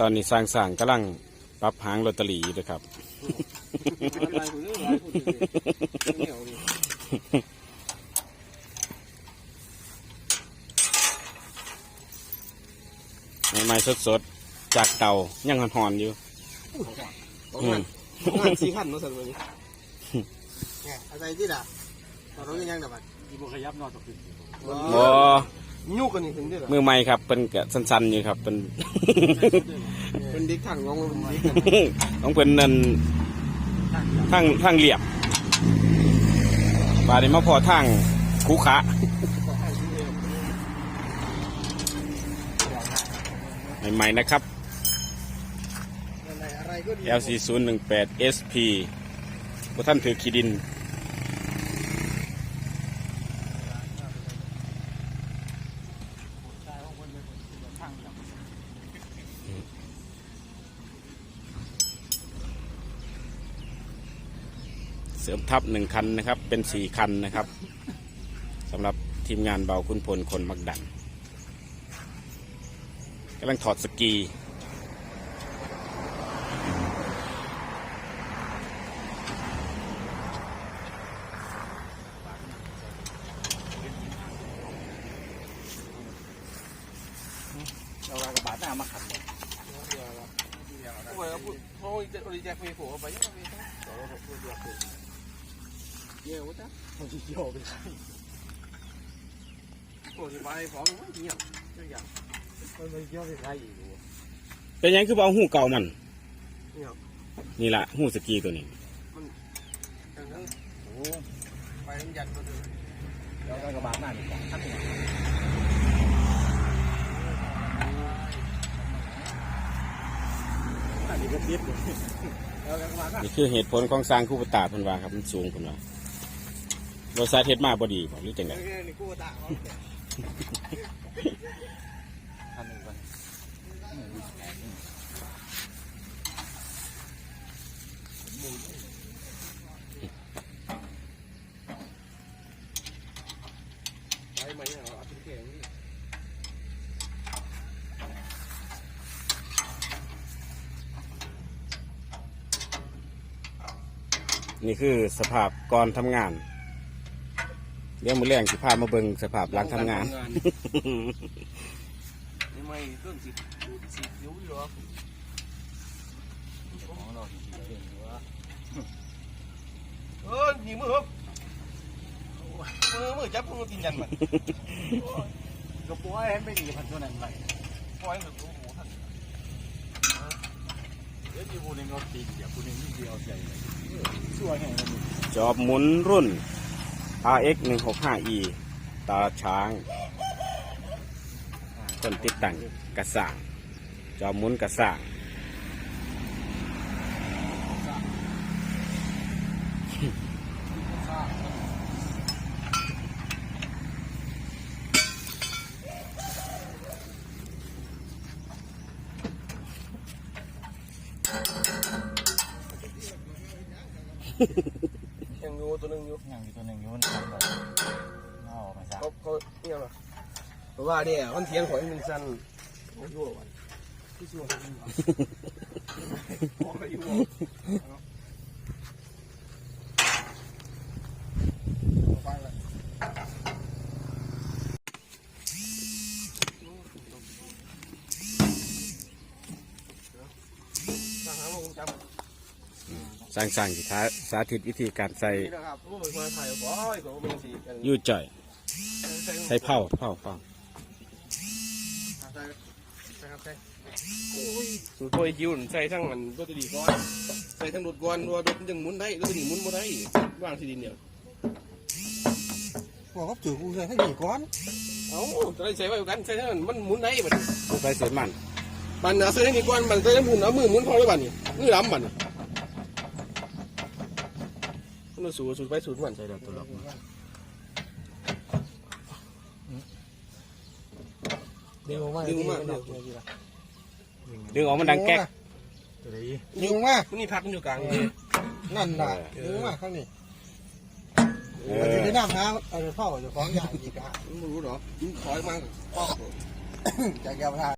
ตอนนี้สร้างสร้างกำลังปรับหางลอตเตอรี่อยู่นะครับอะไรคนนี้หลายคนเลยเหนียวดิใหม่ๆสดๆ จากเตายังหอนๆอยู่ของงานของงานสี่ขั้นเนาะสัตว์วันนี้เนี่ยอะไรที่ด่ะเราต้องยังดับบัตรที่บุขยับนอนตกขึ้นบ่ ยุกกันนี่ถึงได้หรอมือใหม่ครับเป็นกะสั้นๆอยู่ครับเป็น เป็นเด็กถังลงเป็นเด็กของเพิ่นนั่นทางทางเรียบป่านี้มาพอทางคูขะใหม่ๆนะครับอะไรก็ดี LC 0 1 8 SP พวกท่านถือขีดิน สริมทับหนึ่งคันนะครับ เป็นสี่คันนะครับสำหรับทีมงานเบาคุณพลคนมักดันกำลังถอดสกีเรากระบาดหน้ามาขัดโอ้ยโอ้ยจะโอ้ยแจ็คเฟย์โผล่ไปยังไงต่อแล้วพูด เดียวเยี่ยวจ้ะมันจะเกี่ยวไปโอ้ยไปฟ้องไม่เงียบไม่อยากมันไม่เกี่ยวไปใครอีกเป็นหยังคือบ่เอาหูเก่ามันเงียบนี่ละหูสกีตัวนี้ทั้งทั้งโอ้ไปทั้งยันมาเลยเรากระบาดหน้าดีกว่าขัดหัวอันนี้ก็ติดเลยเรากระบาดหน้านี่คือเหตุผลของสร้างคู่ปตาเพิ่นว่าครับ มันสูงเพิ่นว่า บริษัทเฮ็ดมาบ่ดีบ่หรือจังไดนี่กูตาเขาอันนึงก่อนไปไหมเอาถึงแข็งนี่นี่คือสภาพก่อนทำงาน เดี๋ยวมื้อแรงสิพามาเบิ่งสภาพหลังทำงาน ไม่ไม่เครื่องสิบสิบยุ้ยหรอของเราที่เก่งอยู่ว่าเออหนีมือครับมือมือจับมือกินยันมันกระป๋อยเห็นไม่ดีพันตัวนั้นไปปล่อยมันโอ้โหท่านเดี๋ยวที่ผู้หนึ่งเราตีเดี๋ยวผู้หนึ่งนี่เดียวใจเลยสวยไงมันจอบหมุนรุ่น RX 165E ตาช้าง คนติดตั้งกระสาง จอมุนกระสร้างยั ว่าเนี่ยมันเทียงข่อยมันสั้นโอ้ยวันที่ชัวร์โอ้ยไปละทหารลงจำสร้างสร้างที่ท้าสาธิตวิธีการใส่นี่นะครับผู้บริโภคไทยบ่อยก็เป็นสีกันยู่จ่อย ใส่เผาเผาเผาใส่ใส่ครับใส่โอ้ยสูตรโปรยคิวใส่ทั้งมันรถดีก้อนใส่ทั้งรถก้อนรถยังหมุนได้รถดีหมุนบ่ได้วางที่ดินเดียวบอกว่าจืดกูใส่ให้หนีก้อนเอ้าจะได้ใส่ไว้กันใส่ทั้งมันมันหมุนได้บัดใส่เสียมันมันเอาใส่ทั้งนี้ก้อนมันใส่ทั้งหมุนเอามือหมุนพอแล้วบัดนี่มือล้ำบัดนี่มันสูตรสูตรไปสูตรมันใส่แล้วตัวล็อก เดี๋ยวมาดึงมาเดี๋ยวดึงออกมันดังแก๊กตัวนี้ดึงมานี่พักมันอยู่กลางนั่นน่ะดึงมาข้างนี้เอมันจะอได้น้ำนะเอาไปเผาจะฟ้องอย่างอีกอะมันบ่รู้หรอมันถอยมาปอกจากยาวทา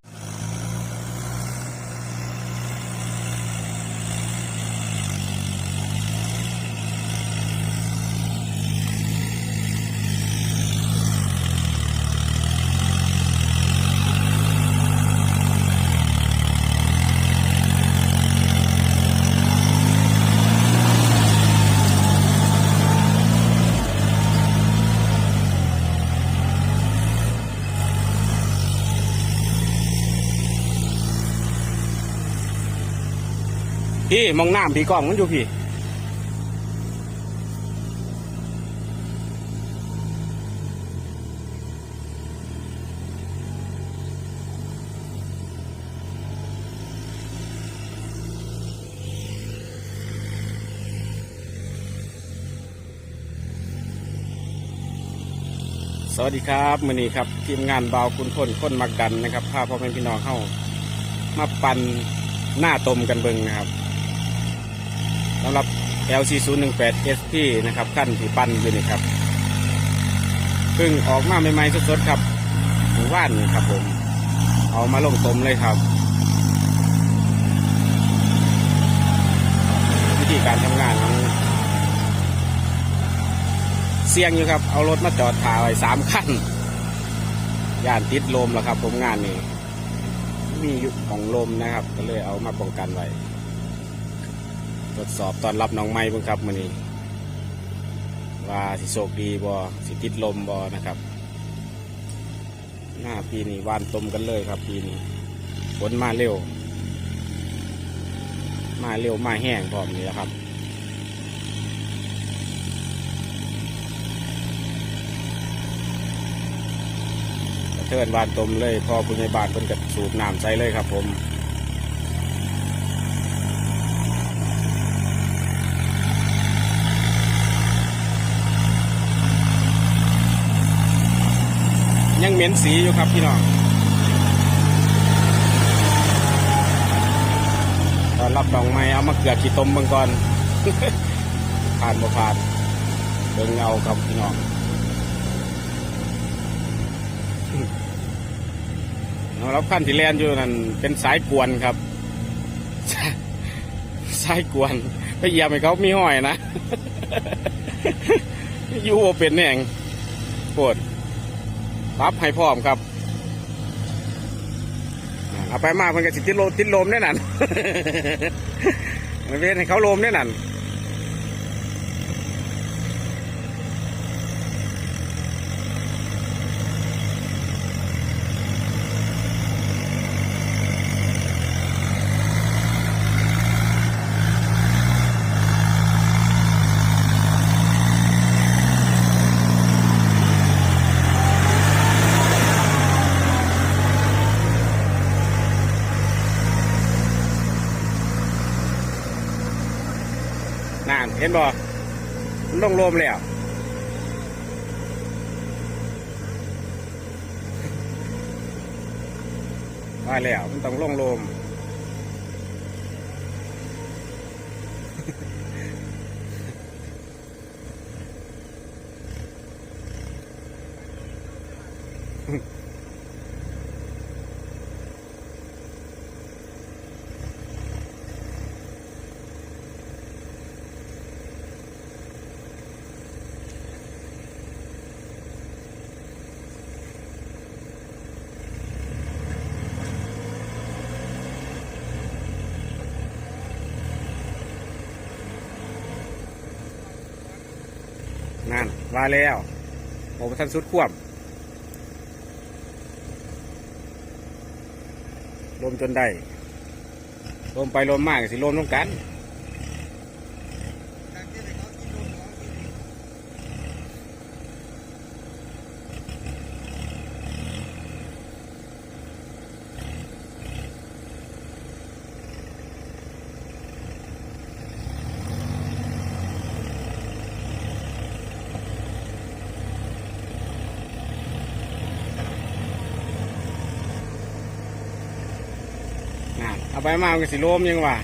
พี่มองน้ำพี่กล้องมันอยู่พี่สวัสดีครับมือนี้ครับทีมงานเบาวคุณคนคนมักดันนะครับพาพ่อแม่พี่น้องเข้ามาปั่นหน้าตมกันเบิงนะครับ สำหรับ LC 0 1 8 SP นะครับขั้นที่ปั่นอยู่นี่ครับเพิ่งออกมาใหม่ๆสดๆครับหมู่บ้านนี่ครับผม เอามาลงตมเลยครับ วิธีการทำงานของเสี่ยงอยู่ครับ เอารถมาจอดถ่าไว้สามคันย่านติดลมแล้วครับ ผมงานนี้มีอยู่ของลมนะครับ ก็เลยเอามาป้องกันไว้ ทดสอบตอนรับน้องไม้เพิ่งครับมือนี้ว่าสิโชคดีบอสิติดลมบอนะครับ หน้าปีนี้วานตมกันเลยครับ ปีนี้ฝนมาเร็ว มาเร็วมาแห้งพร้อมนี่แหละครับเทินบานตมเลยพอผู้ใหญ่บ้านเพิ่นก็สูบน้ำใส่เลยครับผม เหม็นสีอยู่ครับพี่น้องตอนรับดอกไม้เอามาเกลือขี้ตมบิ่งก่อนผ่านบ่ผ่านเบิ่งเอาครับพี่น้องเอาล้วขั้นที่แลนอยู่นั่นเป็นสายกวนครับ สายกวนไปเยียบให้เขามีห้อยนะ อยู่เป็นแน่งปวด รับให้พร้อมครับอ่าเอาไปมากมันก็สิติดลมติดลมแน่นั่นมันเป็นให้เขาลมแน่นั่น เห็นบ่มันลงโลมแล้วมาแล้วมันต้องลงโลม มาแล้วโอ้ท่านสุดควบลมจนได้ลมไปลมมากสิลมต้องกัน มามันก็สิโลมยังว่า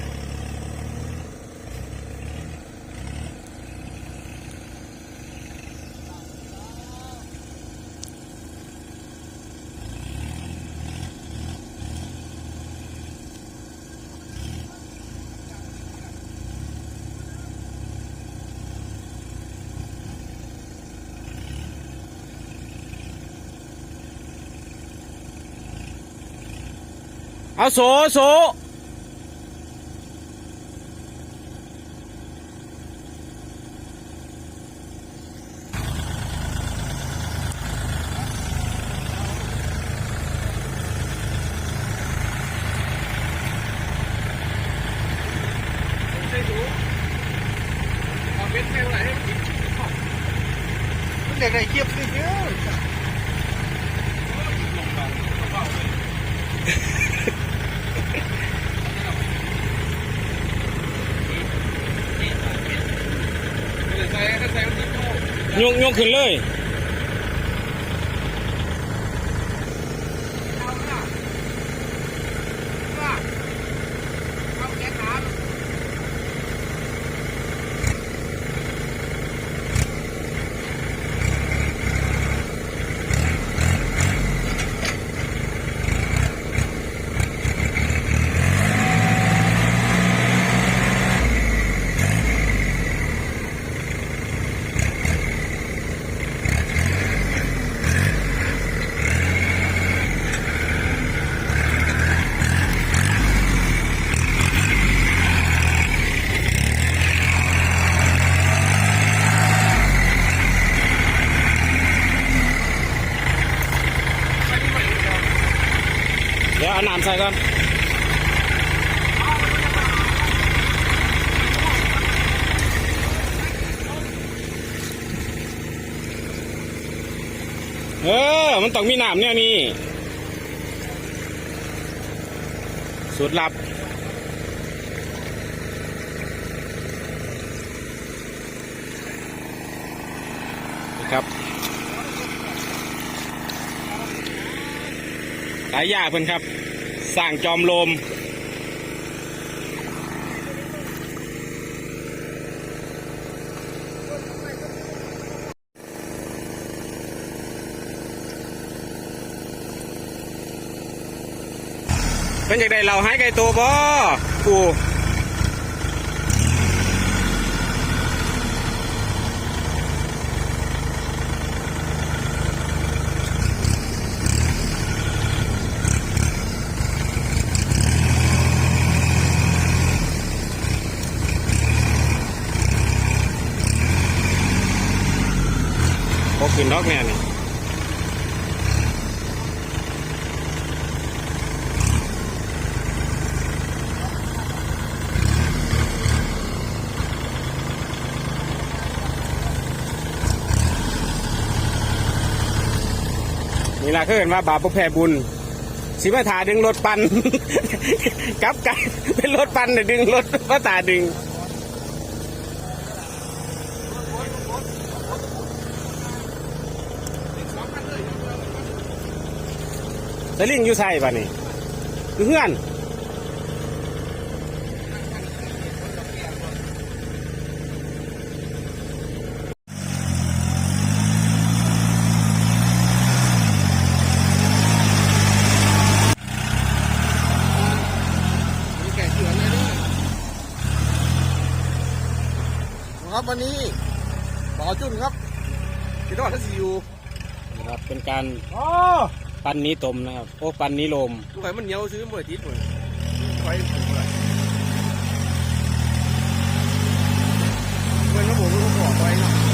เอาโสโส ได้เก็บสิเยอะ ใส่ใส่มันจะโต ยกยก ขึ้นเลย เอาละว่าเอาแกน้ำ เดี๋ยวเอาน้ำใส่ก่อนเออ มันต้องมีน้ำเนี่ยนี่สูตรลับ ครับหลายยาเพื่อนครับสร้างจอมลม เป็นจากใดเราหายไกลตัวบ่กูพกขึ้นดอกแม่นี่ นี่ละเขาเห็นว่าบาปแพ่บุญ สิมาถาดึงรถปัน กลับกันเป็นรถปันเนี่ยดึงรถมาตาดึงสลิงอยู่ใส่ป่ะนี่เพื่อน มีแก่เสือเลยเด้อ ครับวันนี้บ่อจุนครับพี่น้องท่านสิอยู่นะครับเป็นการอ๋อปันนี้ตมนะครับโอ้ปันนี้ลมลูกไข่มันเหนียวซื้อบ่ได้ติดบ่ไฟมันบ่ได้เพิ่นก็บอกว่าเขาบอกไว้เนาะ